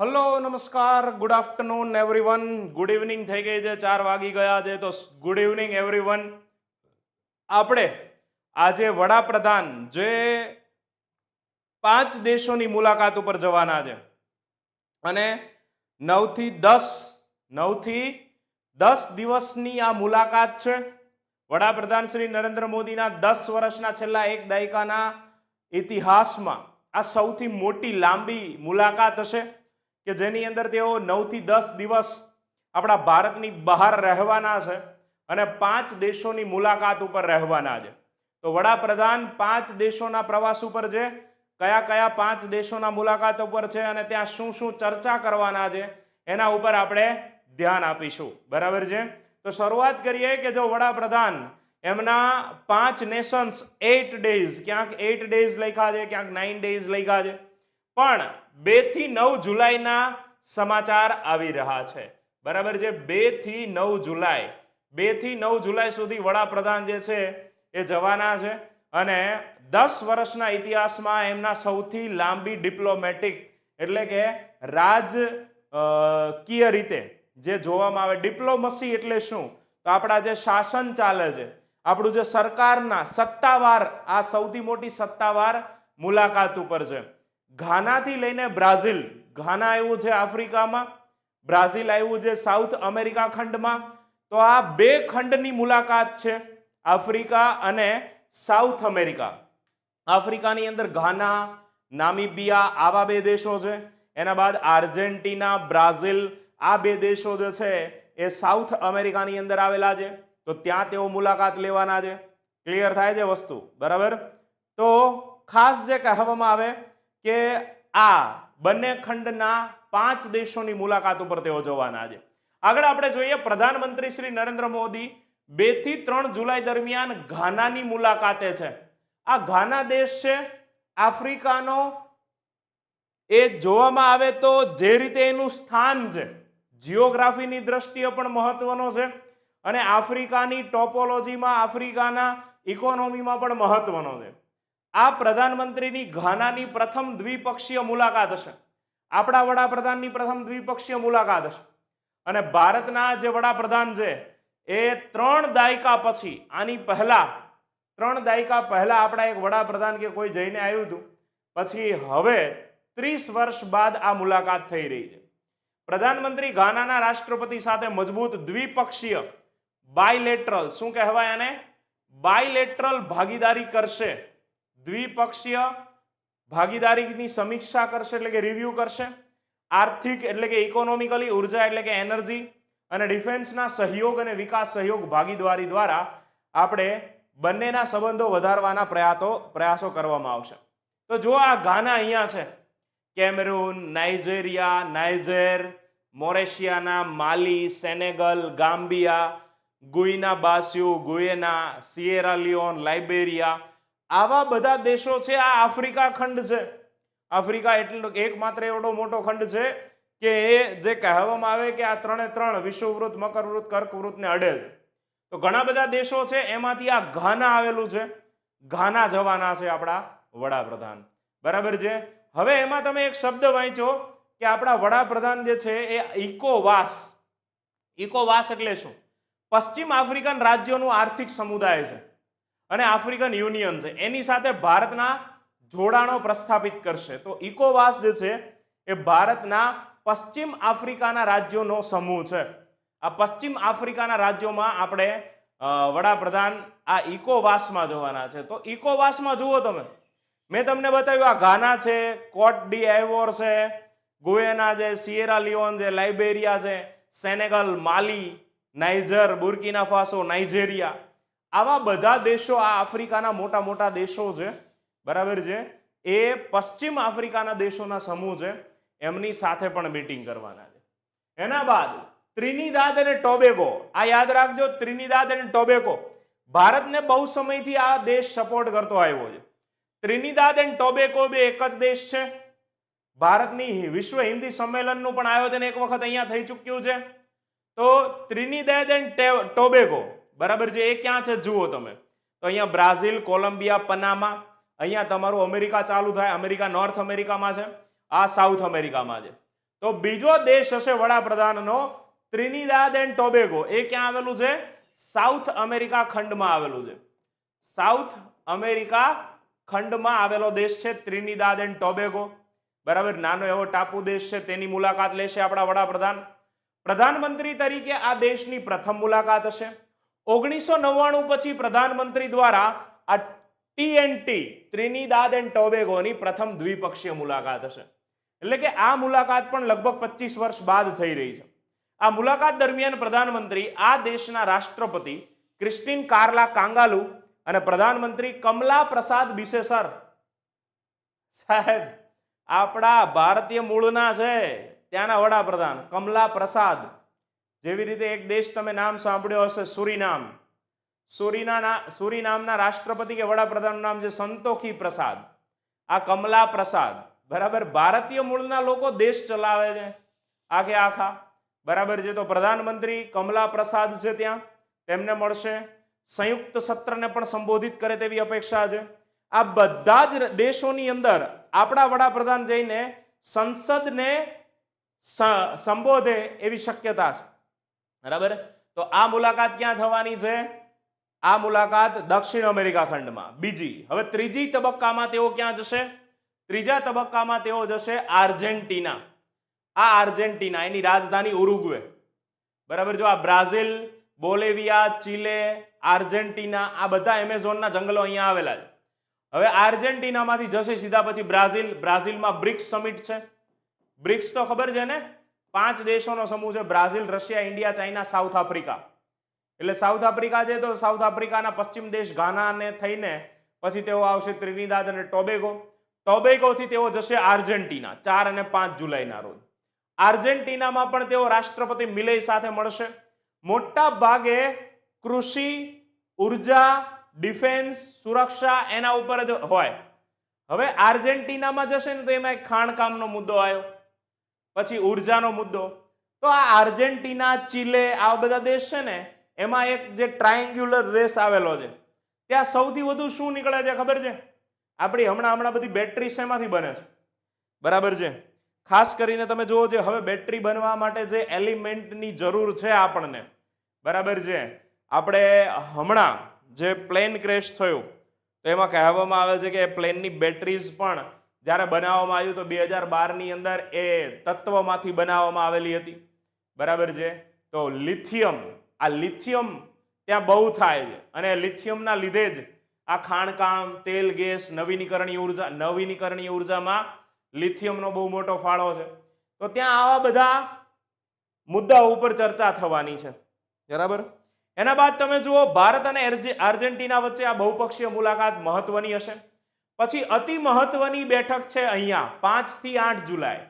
Hello, નમસ્કાર. Good afternoon everyone good evening થઈ ગઈ છે. ચાર વાગી ગયા છે. તો ગુડ ઇવનિંગ એવરીવન આપણે આજે વડાપ્રધાન જે પાંચ દેશોની મુલાકાત ઉપર જવાના છે. અને નવથી દસ નવથી દસ દિવસની આ મુલાકાત છે. વડાપ્રધાન શ્રી નરેન્દ્ર મોદીના દસ વર્ષના છેલ્લા એક દાયકાના ઇતિહાસમાં આ સૌથી મોટી લાંબી મુલાકાત હશે. કે જેની અંદર તેઓ નવથી દસ દિવસ આપણા ભારતની બહાર રહેવાના છે અને પાંચ દેશોની મુલાકાત ઉપર રહેવાના છે. તો વડાપ્રધાન પાંચ દેશોના પ્રવાસ ઉપર છે, કયા કયા પાંચ દેશોના મુલાકાત ઉપર છે અને ત્યાં શું શું ચર્ચા કરવાના છે, એના ઉપર આપણે ધ્યાન આપીશું. બરાબર છે? તો શરૂઆત કરીએ કે જો વડાપ્રધાન એમના પાંચ નેશન્સ એટ ડેઝ ક્યાંક એટ ડેઝ લખ્યા છે, ક્યાંક નાઇન ડેઝ લખ્યા છે. પણ બેથી નવ જુલાઈના સમાચાર આવી રહ્યા છે. બરાબર છે? બેથી નવ જુલાઈ. બેથી નવ જુલાઈ સુધી વડાપ્રધાન જે છે એ જવાના છે અને દસ વર્ષના ઇતિહાસમાં એમના સૌથી લાંબી ડિપ્લોમેટિક એટલે કે રાજકીય રીતે જે જોવામાં આવે ડિપ્લોમસી એટલે શું? તો આપણા જે શાસન ચાલે છે, આપણું જે સરકારના સત્તાવાર, આ સૌથી મોટી સત્તાવાર મુલાકાત ઉપર છે. ઘાનાથી લઈને બ્રાઝિલ, ઘાના આવ્યું છે આફ્રિકામાં, બ્રાઝિલ આવ્યું છે સાઉથ અમેરિકા ખંડમાં. તો આ બે ખંડની મુલાકાત છે આફ્રિકા અને સાઉથ અમેરિકા. આફ્રિકાની અંદર ઘાના, નામિબિયા આવા બે દેશો છે. એના બાદ આર્જેન્ટિના, બ્રાઝિલ આ બે દેશો જે છે એ સાઉથ અમેરિકાની અંદર આવેલા છે. તો ત્યાં તેઓ મુલાકાત લેવાના છે. ક્લિયર થાય છે વસ્તુ? બરાબર? તો ખાસ જે કહેવામાં આવે કે આ બંને ખંડના પાંચ દેશોની મુલાકાત ઉપર તેઓ જવાના છે. આગળ આપણે જોઈએ પ્રધાનમંત્રી શ્રી નરેન્દ્ર મોદી બેથી ત્રણ જુલાઈ દરમિયાન ઘાનાની મુલાકાતે છે. આ ઘાના દેશ છે, આફ્રિકાનો. એ જોવામાં આવે તો જે રીતે એનું સ્થાન છે, જીઓગ્રાફીની દ્રષ્ટિએ પણ મહત્વનો છે અને આફ્રિકાની ટોપોલોજીમાં, આફ્રિકાના ઇકોનોમીમાં પણ મહત્વનો છે. આ પ્રધાનમંત્રીની ઘાનાની પ્રથમ દ્વિપક્ષીય મુલાકાત હશે. આપણા વડાપ્રધાનની પ્રથમ દ્વિપક્ષીય મુલાકાત હશે. અને ભારતના જે વડાપ્રધાન છે, એ ત્રણ દાયકા પછી, આની પહેલા, ત્રણ દાયકા પહેલા આપણા એક વડાપ્રધાન કે કોઈ જઈને આવ્યું હતું. પછી હવે ત્રીસ વર્ષ બાદ આ મુલાકાત થઈ રહી છે. પ્રધાનમંત્રી ઘાનાના રાષ્ટ્રપતિ સાથે મજબૂત દ્વિપક્ષીય બાયલેટરલ શું કહેવાય આને? બાયલેટરલ ભાગીદારી કરશે. દ્વિપક્ષીય ભાગીદારીની સમીક્ષા કરશે એટલે કે રિવ્યૂ કરશે. આર્થિક એટલે કે ઇકોનોમિકલી ઊર્જા એટલે કે એનર્જી અને ડિફેન્સના સહયોગ અને વિકાસ સહયોગ ભાગીદારી દ્વારા આપણે બંનેના સંબંધો વધારવાના પ્રયાતો, પ્રયાસો કરવામાં આવશે. તો જો આ ગાના અહીંયા છે, કેમરૂન, નાઇજેરિયા, નાઇજેર, મોરેશિયાના, માલી, સેનેગલ, ગામ્બિયા, ગુઈના બાસ્યુ ગુયેના સિયેરા લિયોન, લાઇબેરિયા આવા બધા દેશો છે, આ આફ્રિકા ખંડ છે. આફ્રિકા એટલો એકમાત્ર એવડો મોટો ખંડ છે કે એ જે કહેવામાં આવે કે આ ત્રણે ત્રણ વિષુવવૃત્ત મકરવૃત્ત કર્કવૃતને અડેલ તો ઘણા બધા દેશો છે, એમાંથી આ ઘાના આવેલું છે. ઘાના જવાના છે આપણા વડાપ્રધાન. બરાબર છે? હવે એમાં તમે એક શબ્દ વાંચો કે આપણા વડાપ્રધાન જે છે એ ઇકોવાસ. ઇકોવાસ એટલે શું? પશ્ચિમ આફ્રિકન રાજ્યોનું આર્થિક સમુદાય છે. અને આફ્રિકન યુનિયન છે. એની સાથે ભારતના જોડાણો પ્રસ્થાપિત કરશે. તો ઇકોવાસ જે છે, એ ભારતના પશ્ચિમ આફ્રિકાના રાજ્યોનો સમૂહ છે. આ પશ્ચિમ આફ્રિકાના રાજ્યોમાં આપણે વડાપ્રધાન આ ઇકોવાસમાં જવાના છે. તો ઇકોવાસમાં જુઓ તમે. મેં તમને બતાવ્યું આ ઘાના છે, કોટ ડી આઈવોર છે, ગુએના છે, સિયેરા લિયોન છે, લાઇબેરિયા છે, Senegal, Mali, Niger, Burkina Faso, Nigeria. આવા બધા દેશો આ આફ્રિકાના મોટા મોટા દેશો છે, બરાબર છે? એ પશ્ચિમ આફ્રિકાના દેશોના સમૂહ છે, એમની સાથે પણ મીટિંગ કરવાના છે. એના બાદ ત્રિનિદાદ અને ટોબેગો આ યાદ રાખજો, ત્રિનિદાદ અને ટોબેગો ભારતને બહુ સમયથી આ દેશ સપોર્ટ કરતો આવ્યો છે. ત્રિનિદાદ એન્ડ ટોબેકો બે એક જ દેશ છે. ભારતની વિશ્વ હિન્દી સંમેલનનું પણ આયોજન એક વખત અહીંયા થઈ ચૂક્યું છે. તો ત્રિનિદાદ એન્ડ ટોબેગો બરાબર છે? એ ક્યાં છે? જુઓ તમે. તો અહીંયા બ્રાઝિલ, કોલંબિયા, પનામા, અહીંયા તમારું અમેરિકા ચાલુ થાય. અમેરિકા નોર્થ અમેરિકામાં છે. આ સાઉથ અમેરિકામાં છે. તો બીજો દેશ હશે વડાપ્રધાનનો, ત્રિનિદાદ એન્ડ ટોબેગો. એ ક્યાં આવેલું છે? સાઉથ અમેરિકા ખંડમાં આવેલું છે. સાઉથ અમેરિકા ખંડમાં આવેલો દેશ છે ત્રિનિદાદ એન્ડ ટોબેગો. બરાબર? નાનો એવો ટાપુ દેશ છે. તેની મુલાકાત લેશે આપણા વડાપ્રધાન. પ્રધાનમંત્રી તરીકે આ દેશની પ્રથમ મુલાકાત હશે. ઓગણીસો નવ્વાણું પછી પ્રધાનમંત્રી દ્વારા આ ટીએનટી ત્રિનિદાદ એન્ડ ટોબેગોની પ્રથમ દ્વિપક્ષીય મુલાકાત હશે. એટલે કે આ મુલાકાત પણ લગભગ પચીસ વર્ષ બાદ થઈ રહી છે. આ મુલાકાત દરમિયાન પ્રધાનમંત્રી આ દેશના રાષ્ટ્રપતિ ક્રિસ્ટિન કાર્લા કાંગાલુ અને પ્રધાનમંત્રી કમલા પ્રસાદ બિસેસર. સાહેબ, આપણા ભારતીય મૂળના છે. ત્યાંના વડાપ્રધાન કમલા પ્રસાદ. જેવી રીતે એક દેશ તમે નામ સાંભળ્યો હશે, સુરીનામ. સુરીના સુરીનામના રાષ્ટ્રપતિ કે વડાપ્રધાનનું નામ છે સંતોખી પ્રસાદ. આ કમલા પ્રસાદ. બરાબર? ભારતીય મૂળના લોકો દેશ ચલાવે છે. આખે આખા. બરાબર? છે તો પ્રધાનમંત્રી કમલા પ્રસાદ છે ત્યાં. તેમને મળશે. સંયુક્ત સત્રને પણ સંબોધિત કરે તેવી અપેક્ષા છે. આ બધા જ દેશોની અંદર આપણા વડાપ્રધાન જઈને સંસદને સંબોધે એવી શક્યતા છે. બરાબર? તો આ મુલાકાત ક્યાં થવાની છે? આ મુલાકાત દક્ષિણ અમેરિકા ખંડમાં. બીજી, હવે ત્રીજી તબક્કામાં તેઓ ક્યાં જશે? ત્રીજા તબક્કામાં તેઓ જશે આર્જેન્ટિના. આ આર્જેન્ટિના, એની રાજધાની ઉરુગ્વે. બરાબર? જો આ બ્રાઝિલ, બોલેવિયા, ચીલે, આર્જેન્ટિના, આ બધા એમેઝોનના જંગલો અહીંયા આવેલા છે. હવે આર્જેન્ટિનામાંથી જશે સીધા પછી બ્રાઝિલ. બ્રાઝિલમાં બ્રિક્સ સમિટ છે. બ્રિક્સ તો ખબર છે ને? પાંચ દેશોનો સમૂહ છે, Brazil, Russia, India, China, South Africa. એટલે સાઉથ આફ્રિકા છે તો સાઉથ આફ્રિકાના પશ્ચિમ દેશ ઘાનાને થઈને પછી તેઓ આવશે ત્રિનિદાદ અને ટોબેગો. ટોબેગોથી તેઓ જશે આર્જેન્ટિના, ચાર અને પાંચ જુલાઈના રોજ. આર્જેન્ટિનામાં પણ તેઓ રાષ્ટ્રપતિ મિલેય સાથે મળશે. મોટા ભાગે કૃષિ, ઊર્જા, ડિફેન્સ, સુરક્ષા એના ઉપર જ હોય. હવે આર્જેન્ટિનામાં જશે ને તો એમાં એક ખાણકામનો મુદ્દો આવ્યો. પછી ઉર્જાનો મુદ્દો. તો આ આર્જેન્ટિના, ચીલે, આ બધા દેશ છે ને, એમાં એક જે ટ્રાયંગ્યુલર રેસ આવેલો છે. ત્યાં સૌથી વધુ શું નીકળે છે ખબર છે? આપણી હમણાં હમણાં બધી બેટરી શેમાંથી બને છે? બરાબર છે? ખાસ કરીને તમે જુઓ જે હવે બેટરી બનવા માટે જે એલિમેન્ટની જરૂર છે આપણને. બરાબર છે? આપણે હમણાં જે પ્લેન ક્રેશ થયું, તો એમાં કહેવામાં આવે છે કે પ્લેનની બેટરીઝ પણ જ્યારે બનાવવામાં આવ્યું તો બે હજાર બારની અંદર એ તત્વમાંથી બનાવવામાં આવેલી હતી. બરાબર છે? તો લિથિયમ, આ લિથિયમ ત્યાં બહુ થાય છે. અને લિથિયમના લીધે જ આ ખાણકામ, તેલ, ગેસ, નવીનીકરણીય ઊર્જા, નવીનીકરણીય ઉર્જામાં લિથિયમનો બહુ મોટો ફાળો છે. તો ત્યાં આવા બધા મુદ્દાઓ ઉપર ચર્ચા થવાની છે. બરાબર? એના બાદ તમે જુઓ, ભારત અને આર્જેન્ટિના વચ્ચે આ બહુપક્ષીય મુલાકાત મહત્વની હશે. પછી અતિ મહત્વની બેઠક છે અહીંયા, પાંચથી આઠ જુલાઈ.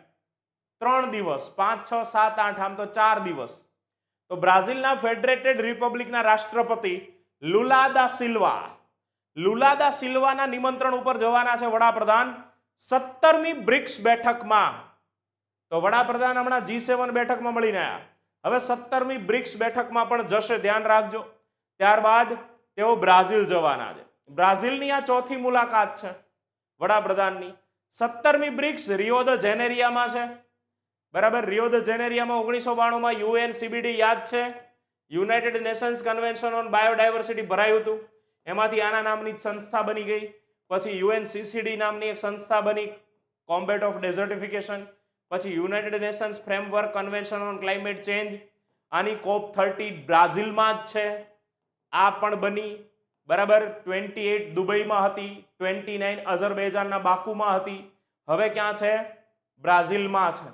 ત્રણ દિવસ, પાંચ, છ, સાત, આઠ, આમ તો ચાર દિવસ. તો બ્રાઝિલના ફેડરેટેડ રિપબ્લિકના રાષ્ટ્રપતિ લુલાદા સિલ્વા. લુલાદા સિલ્વાના નિમંત્રણ ઉપર જવાના છે વડાપ્રધાન. સત્તરમી બ્રિક્સ બેઠકમાં. તો વડાપ્રધાન હમણાં જી સેવન બેઠકમાં મળીને આવ્યા હવે સત્તરમી બ્રિક્સ બેઠકમાં પણ જશે, ધ્યાન રાખજો. ત્યારબાદ તેઓ બ્રાઝિલ જવાના છે. બ્રાઝિલની આ ચોથી મુલાકાત છે. વડાપ્રધાનની. સત્તરમી બ્રિક્સ રિયો દ જેનેરિયામાં છે. બરાબર? રિયો દ જેનેરિયામાં ઓગણીસો બાણુંમાં યુએન સીબીડી યાદ છે. United Nations Convention on biodiversity ભરાયું હતું. એમાંથી આના નામની સંસ્થા બની ગઈ. પછી યુએન સીસીડી નામની એક સંસ્થા બની. Combat of desertification. પછી United Nations framework convention on climate change. આની કોપ થર્ટી બ્રાઝિલમાં જ છે. આ પણ બની. બરાબર ટ્વેન્ટી એટ દુબઈમાં હતી ટ્વેન્ટી નાઇન અઝરબૈજાનના બાકુમાં હતી. હવે ક્યાં છે? બ્રાઝિલમાં છે.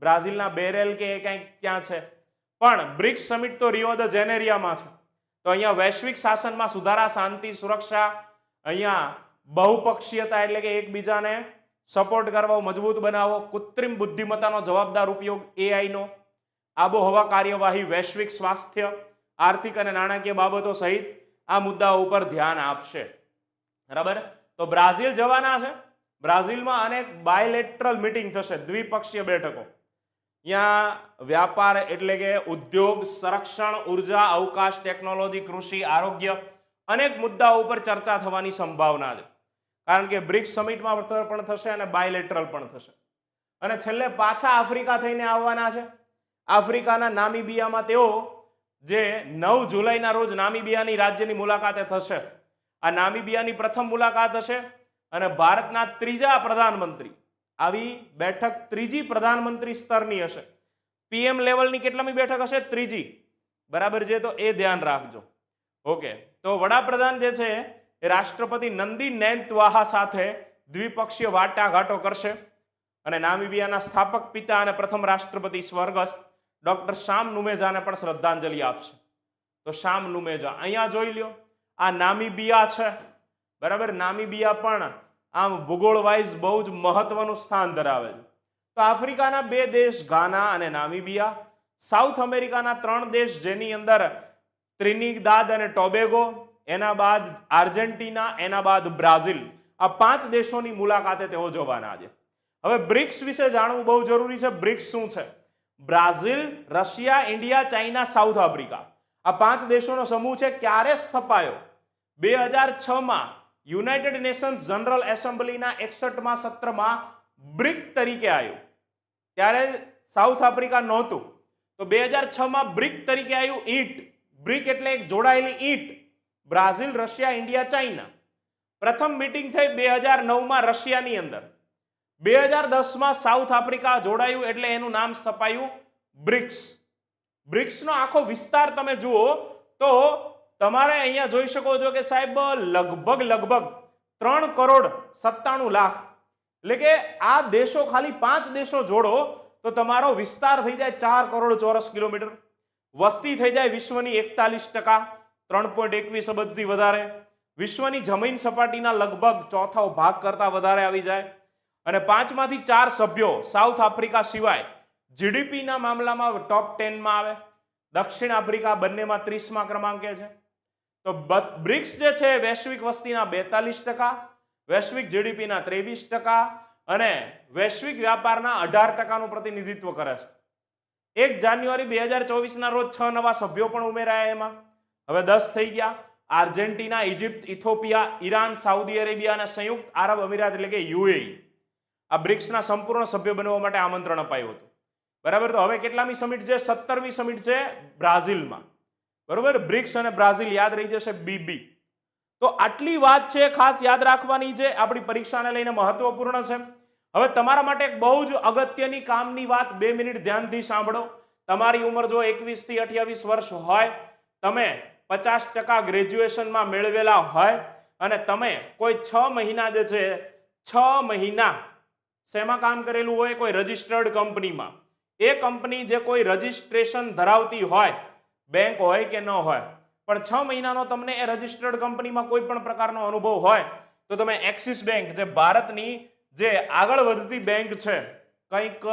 બ્રાઝિલના બેરેલ કે એ કંઈક ક્યાં છે? પણ બ્રિક્સ સમિટ તો રિયો દ જેનેરિયામાં છે. તો અહીંયા વૈશ્વિક શાસનમાં સુધારા, શાંતિ, સુરક્ષા, અહીંયા બહુપક્ષીયતા એટલે કે એકબીજાને સપોર્ટ કરવા મજબૂત બનાવો, કૃત્રિમ બુદ્ધિમત્તાનો જવાબદાર ઉપયોગ એઆઈનો આબોહવા કાર્યવાહી, વૈશ્વિક સ્વાસ્થ્ય, આર્થિક અને નાણાકીય બાબતો સહિત આ મુદ્દાઓ ઉપર ધ્યાન આપશે. બરાબર? તો બ્રાઝિલ જવાના છે. બ્રાઝિલમાં અનેક બાયલેટરલ મિટિંગ થશે, દ્વિપક્ષીય બેઠકો. ત્યાં વ્યાપાર એટલે કે ઉદ્યોગ, સંરક્ષણ, ઊર્જા, અવકાશ ટેકનોલોજી કૃષિ, આરોગ્ય અનેક મુદ્દાઓ ઉપર ચર્ચા થવાની સંભાવના છે. કારણ કે બ્રિક્સ સમિટમાં પણ થશે અને બાયલેટરલ પણ થશે. અને છેલ્લે પાછા આફ્રિકા થઈને આવવાના છે. આફ્રિકાના નામીબિયામાં તેઓ જે નવ જુલાઈના રોજ નામીબિયાની રાજ્યની મુલાકાતે થશે. આ નામીબિયાની પ્રથમ મુલાકાત હશે અને ભારતના ત્રીજા પ્રધાનમંત્રી, આવી બેઠક ત્રીજી પ્રધાનમંત્રી સ્તરની હશે. પીએમ લેવલની કેટલામી બેઠક હશે? ત્રીજી. બરાબર છે? તો એ ધ્યાન રાખજો. ઓકે. તો વડાપ્રધાન જે છે, એ રાષ્ટ્રપતિ નંદી નૈન્તવાહા સાથે દ્વિપક્ષીય વાટાઘાટો કરશે અને નામીબિયાના સ્થાપક પિતા અને પ્રથમ રાષ્ટ્રપતિ સ્વર્ગસ્થ ડોક્ટર શ્યામ નુમેજાને પણ શ્રદ્ધાંજલિ આપશે. તો શ્યામ નુમેજા, અહીંયા જોઈ લ્યો, આ નામીબિયા છે. બરાબર? નામીબિયા પણ આમ ભૂગોળ વાઇઝ બહુ જ મહત્વનું સ્થાન ધરાવે છે. તો આફ્રિકાના બે દેશ ગાના અને નામીબિયા. સાઉથ અમેરિકાના ત્રણ દેશ જેની અંદર ત્રિનિદાદ અને ટોબેગો, એના બાદ આર્જેન્ટિના, એના બાદ બ્રાઝિલ. આ પાંચ દેશોની મુલાકાતે તેઓ જોવાના છે. હવે બ્રિક્સ વિશે જાણવું બહુ જરૂરી છે. બ્રિક્સ શું છે? Brazil, Russia, India, China, South Africa. આ પાંચ દેશોનો સમૂહ છે, ક્યારે સ્થપાયો? બે હજાર છમાં યુનાઇટેડ નેશન્સ જનરલ એસેમ્બલીના એકસઠમાં સત્રમાં બ્રિક તરીકે આવ્યું. ત્યારે સાઉથ આફ્રિકા નહોતું. તો બે હજાર છમાં બ્રિક તરીકે આવ્યું ઈંટ. બ્રિક એટલે એક જોડાયેલી ઈંટ. Brazil, Russia, India, China. પ્રથમ મીટિંગ થઈ બે હજાર નવમાં રશિયાની અંદર. બે હજાર દસમાં સાઉથ આફ્રિકા જોડાયું એટલે એનું નામ સ્થપાયું બ્રિક્સ. બ્રિક્સનો આખો વિસ્તાર તમે જુઓ તો તમારે અહીંયા જોઈ શકો છો કે સાહેબ, લગભગ લગભગ ત્રણ કરોડ સત્તાણું લાખ. એટલે કે આ દેશો ખાલી પાંચ દેશો જોડો તો તમારો વિસ્તાર થઈ જાય ચાર કરોડ ચોરસ કિલોમીટર. વસ્તી થઈ જાય વિશ્વની એકતાલીસ ટકા, ત્રણ પોઈન્ટ એકવીસ અબજથી વધારે. વિશ્વની જમીન સપાટીના લગભગ ચોથો ભાગ કરતા વધારે આવી જાય. અને પાંચમાંથી ચાર સભ્યો સાઉથ આફ્રિકા સિવાય જીડીપીના મામલામાં ટોપ ટેનમાં આવે. દક્ષિણ આફ્રિકા બંનેમાં ત્રીસમાં ક્રમાંકે છે. તો બ્રિક્સ જે છે, વૈશ્વિક વસ્તીના બેતાલીસ ટકા, વૈશ્વિક જીડીપીના ત્રેવીસ ટકા અને વૈશ્વિક વ્યાપારના અઢાર ટકાનું પ્રતિનિધિત્વ કરે છે. એક જાન્યુઆરી બે હજાર ચોવીસના રોજ છ નવા સભ્યો પણ ઉમેરાયા એમાં. હવે દસ થઈ ગયા. Argentina Egypt Ethiopia, Iran, Saudi Arabia અને સંયુક્ત આરબ અમીરાત એટલે કે યુએઈ. આ બ્રિક્સના સંપૂર્ણ સભ્ય બનવા માટે આમંત્રણ અપાયું હતું. બરાબર? તો હવે કેટલામી સમિટ છે? સત્તરમી સમિટ છે બ્રાઝિલમાં. બરોબર? બ્રિક્સ અને બ્રાઝિલ યાદ રહી જશે બીબી તો આટલી વાત છે ખાસ યાદ રાખવાની છે આપણી પરીક્ષાને લઈને મહત્વપૂર્ણ છે. હવે તમારા માટે એક બહુ જ અગત્યની કામની વાત બે મિનિટ ધ્યાનથી સાંભળો. તમારી ઉંમર જો એકવીસથી અઠ્યાવીસ વર્ષ હોય, તમે પચાસ ટકા ગ્રેજ્યુએશનમાં મેળવેલા હોય અને તમે કોઈ છ મહિના જે છે, છ મહિના શેમાં કામ કરેલું હોય? કોઈ રજિસ્ટર્ડ કંપનીમાં. એ કંપની જે કોઈ રજિસ્ટ્રેશન ધરાવતી હોય, બેંક હોય કે ન હોય, પણ છ મહિનાનો તમને એ રજિસ્ટર્ડ કંપનીમાં કોઈ પણ પ્રકારનો અનુભવ હોય, તો તમે એક્સિસ બેંક, જે ભારતની જે આગળ વધતી બેંક છે, કંઈક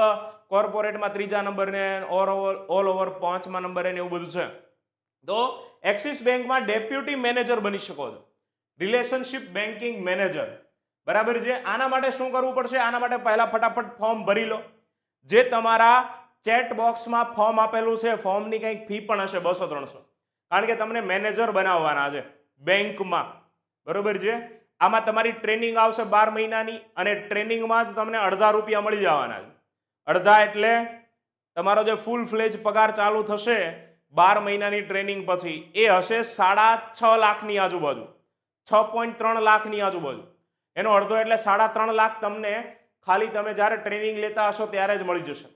કોર્પોરેટમાં ત્રીજા નંબરને ઓલ ઓવર પાંચમા નંબરે ને એવું બધું છે. તો એક્સિસ બેંકમાં ડેપ્યુટી મેનેજર બની શકો છો. Relationship banking manager. બરાબર છે? આના માટે શું કરવું પડશે? આના માટે પહેલા ફટાફટ ફોર્મ ભરી લો. જે તમારા ચેટ બોક્સમાં ફોર્મ આપેલું છે ફોર્મની કંઈક ફી પણ હશે બસો ત્રણસો. કારણ કે તમને મેનેજર બનાવવાના છે બેંકમાં. બરોબર છે? આમાં તમારી ટ્રેનિંગ આવશે બાર મહિનાની અને ટ્રેનિંગમાં જ તમને અડધા રૂપિયા મળી જવાના છે. અડધા એટલે તમારો જે ફૂલ ફ્લેજ પગાર ચાલુ થશે બાર મહિનાની ટ્રેનિંગ પછી, એ હશે સાડા છ લાખની આજુબાજુ. છ પોઈન્ટ ત્રણ લાખની આજુબાજુ. એનો અડધો એટલે સાડા ત્રણ લાખ તમને ખાલી તમે જ્યારે ટ્રેનિંગ લેતા હશો ત્યારે જ મળી જશે.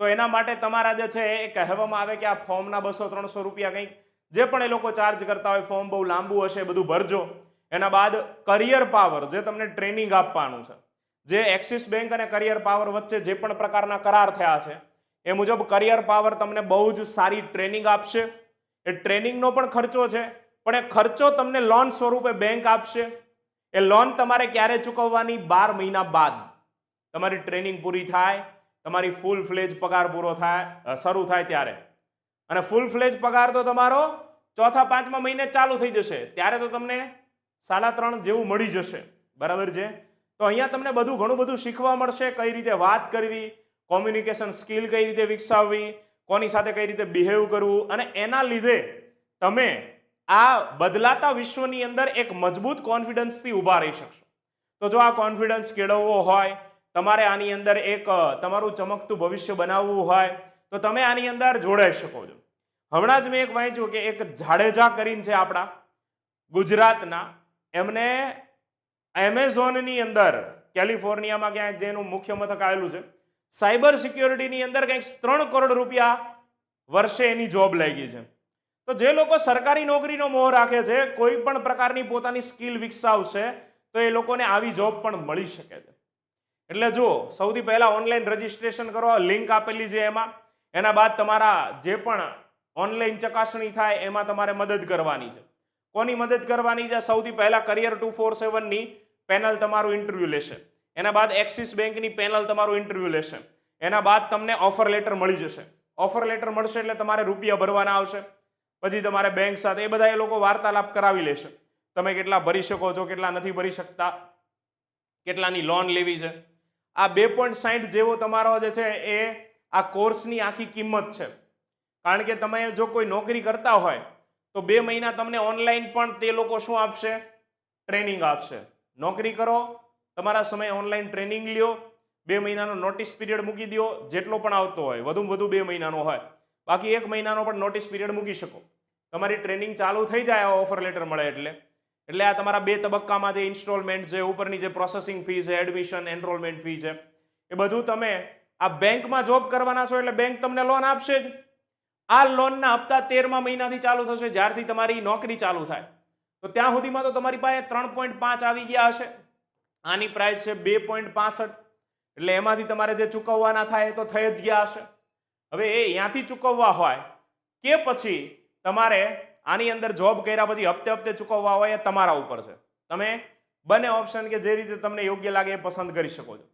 તો એના માટે તમારા જે છે એ કહેવામાં આવે કે આ ફોર્મના બસો ત્રણસો રૂપિયા કંઈક જે પણ એ લોકો ચાર્જ કરતા હોય, ફોર્મ બહુ લાંબુ હશે, એ બધું ભરજો. એના બાદ કરિયર પાવર જે તમને ટ્રેનિંગ આપવાનું છે, જે એક્સિસ બેંક અને કરિયર પાવર વચ્ચે જે પણ પ્રકારના કરાર થયા છે, એ મુજબ કરિયર પાવર તમને બહુ જ સારી ટ્રેનિંગ આપશે. એ ટ્રેનિંગનો પણ ખર્ચો છે, પણ એ ખર્ચો તમને લોન સ્વરૂપે બેંક આપશે. એ લોન તમારે ક્યારે ચૂકવવાની? બાર મહિના બાદ. તમારી ટ્રેનિંગ પૂરી થાય, તમારી ફૂલ ફ્લેજ પગાર પૂરો થાય શરૂ થાય ત્યારે. અને ફૂલ ફ્લેજ પગાર તો તમારો ચોથા પાંચમા મહિને ચાલુ થઈ જશે. ત્યારે તો તમને સાડા ત્રણ જેવું મળી જશે. બરાબર છે? તો અહીંયા તમને બધું ઘણું બધું શીખવા મળશે કઈ રીતે વાત કરવી કોમ્યુનિકેશન સ્કિલ કઈ રીતે વિકસાવવી, કોની સાથે કઈ રીતે બિહેવ કરવું, અને એના લીધે તમે આ બદલાતા વિશ્વની અંદર એક મજબૂત કોન્ફિડન્સથી ઊભા રહી શકશો. તો જો આ કોન્ફિડન્સ કેળવવો હોય, તમારે આની અંદર એક તમારું ચમકતું ભવિષ્ય બનાવવું હોય, તો તમે આની અંદર જોડાઈ શકો છો. હમણાં જ મેં એક વાંચ્યું કે એક જાડેજા કરીને છે આપણા, ગુજરાતના, એમને એમેઝોનની અંદર, કેલિફોર્નિયામાં ક્યાંક જેનું મુખ્ય મથક આવેલું છે, સાયબર સિક્યોરિટીની અંદર કંઈક ત્રણ કરોડ રૂપિયા વર્ષે એની જોબ લાગી છે. તો જે લોકો સરકારી નોકરીનો મોહ રાખે છે, કોઈ પણ પ્રકારની પોતાની સ્કિલ વિકસાવશે, તો એ લોકોને આવી જોબ પણ મળી શકે છે. એટલે જુઓ, સૌથી પહેલા ઓનલાઈન રજીસ્ટ્રેશન કરો લિંક આપેલી છે એમાં. એના બાદ તમારા જે પણ ઓનલાઈન ચકાસણી થાય, એમાં તમારે મદદ કરવાની છે. કોની મદદ કરવાની છે? સૌથી પહેલા કરિયર ટુ ફોર સેવનની પેનલ તમારું ઇન્ટરવ્યુ લેશે. એના બાદ એક્સિસ બેંકની પેનલ તમારું ઇન્ટરવ્યુ લેશે. એના બાદ તમને ઓફર લેટર મળી જશે. ઓફર લેટર મળશે એટલે તમારે રૂપિયા ભરવાના આવશે. પછી તમારે બેંક સાથે એ બધા એ લોકો વાર્તાલાપ કરાવી લેશે. તમે કેટલા ભરી શકો છો, કેટલા નથી ભરી શકતા, કેટલાની લોન લેવી છે. આ બે પોઈન્ટ સાહીઠ જેવો તમારો જે છે એ આ કોર્સની આખી કિંમત છે. કારણ કે તમે જો કોઈ નોકરી કરતા હોય, તો બે મહિના તમને ઓનલાઈન પણ તે લોકો શું આપશે? ટ્રેનિંગ આપશે. નોકરી કરો, તમારા સમયે ઓનલાઈન ટ્રેનિંગ લ્યો, બે મહિનાનો નોટિસ પીરિયડ મૂકી દો જેટલો પણ આવતો હોય, વધુમાં વધુ બે મહિનાનો હોય. બાકી એક મહિનાનો પણ નોટિસ પીરિયડ મૂકી શકો. તમારી ટ્રેનિંગ ચાલુ થઈ જાય ઓફર લેટર મળે એટલે. એટલે આ તમારા બે તબક્કામાં જે ઇન્સ્ટોલમેન્ટ છે, ઉપરની જે પ્રોસેસિંગ ફી છે એડમિશન એનરોલમેન્ટ ફી છે, એ બધું તમે આ બેંકમાં જોબ કરવાના છો એટલે બેંક તમને લોન આપશે જ. આ લોનના હપ્તા તેરમા મહિનાથી ચાલુ થશે, જ્યારથી તમારી નોકરી ચાલુ થાય. તો ત્યાં સુધીમાં તો તમારી પાસે ત્રણ પોઈન્ટ પાંચ આવી ગયા હશે. આની પ્રાઇસ છે બે પોઈન્ટ પાસઠ. એટલે એમાંથી તમારે જે ચૂકવવાના થાય તો થઈ જ ગયા હશે. હવે એ અહીંયાથી ચૂકવવા હોય કે પછી તમારે આની અંદર જોબ કર્યા પછી હપ્તે હપ્તે ચૂકવવા હોય એ તમારા ઉપર છે. તમે બંને ઓપ્શન કે જે રીતે તમને યોગ્ય લાગે એ પસંદ કરી શકો છો.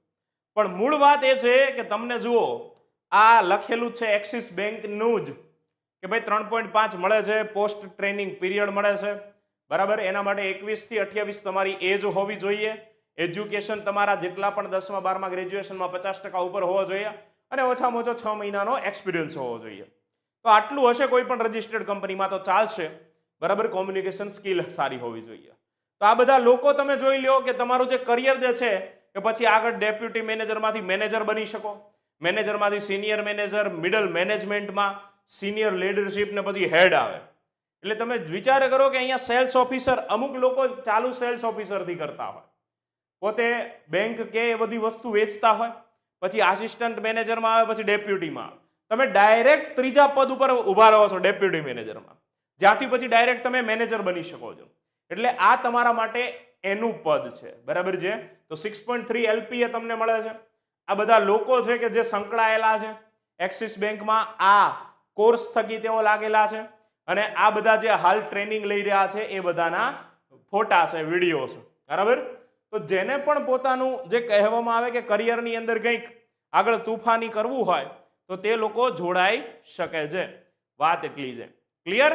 પણ મૂળ વાત એ છે કે તમને જુઓ, આ લખેલું છે એક્સિસ બેંકનું જ કે ભાઈ ત્રણ પોઈન્ટ પાંચ મળે છે પોસ્ટ ટ્રેનિંગ પીરિયડ મળે છે. બરાબર? એના માટે એકવીસથી અઠ્યાવીસ તમારી એજ હોવી જોઈએ. એજ્યુકેશન તમારા જેટલા પણ દસમા બારમા ગ્રેજ્યુએશનમાં પચાસ ટકા ઉપર હોવો જોઈએ અને ઓછામાં ઓછો છ મહિનાનો એક્સપિરિયન્સ હોવો જોઈએ. તો આટલું હશે કોઈ પણ રજિસ્ટર્ડ કંપનીમાં તો ચાલશે. બરાબર કોમ્યુનિકેશન સ્કિલ સારી હોવી જોઈએ. તો આ બધા લોકો તમે જોઈ લ્યો કે તમારું જે કરિયર જે છે કે પછી આગળ ડેપ્યુટી મેનેજરમાંથી મેનેજર બની શકો. મેનેજરમાંથી સિનિયર મેનેજર મિડલ મેનેજમેન્ટમાં સિનિયર લીડરશિપ ને પછી હેડ આવે. એટલે તમે વિચાર કરો કે અહીંયા સેલ્સ ઓફિસર અમુક લોકો ચાલુ સેલ્સ ઓફિસરથી કરતા હોય. પોતે બેંક કે એ બધી વસ્તુ વેચતા હોય, પછી આસિસ્ટન્ટ મેનેજરમાં આવે, પછી ડેપ્યુટીમાં આવે. તમે ડાયરેક્ટ ત્રીજા પદ ઉપર ઊભા રહો છો ડેપ્યુટી મેનેજરમાં જ્યાંથી પછી ડાયરેક્ટ તમે મેનેજર બની શકો છો. એટલે આ તમારા માટે એનું પદ છે. બરાબર છે? તો સિક્સ પોઈન્ટ થ્રી એલપીએ તમને મળે છે. આ બધા લોકો છે કે જે સંકળાયેલા છે એક્સિસ બેંકમાં આ કોર્સ થકી તેઓ લાગેલા છે અને આ બધા જે હાલ ટ્રેનિંગ લઈ રહ્યા છે એ બધાના ફોટા છે વીડિયો છે. બરાબર? તો જેને પણ પોતાનું જે કહેવામાં આવે કે કરિયરની અંદર કંઈક આગળ તુફાની કરવું હોય તો તે લોકો જોડાઈ શકે છે. વાત એટલી છે. ક્લિયર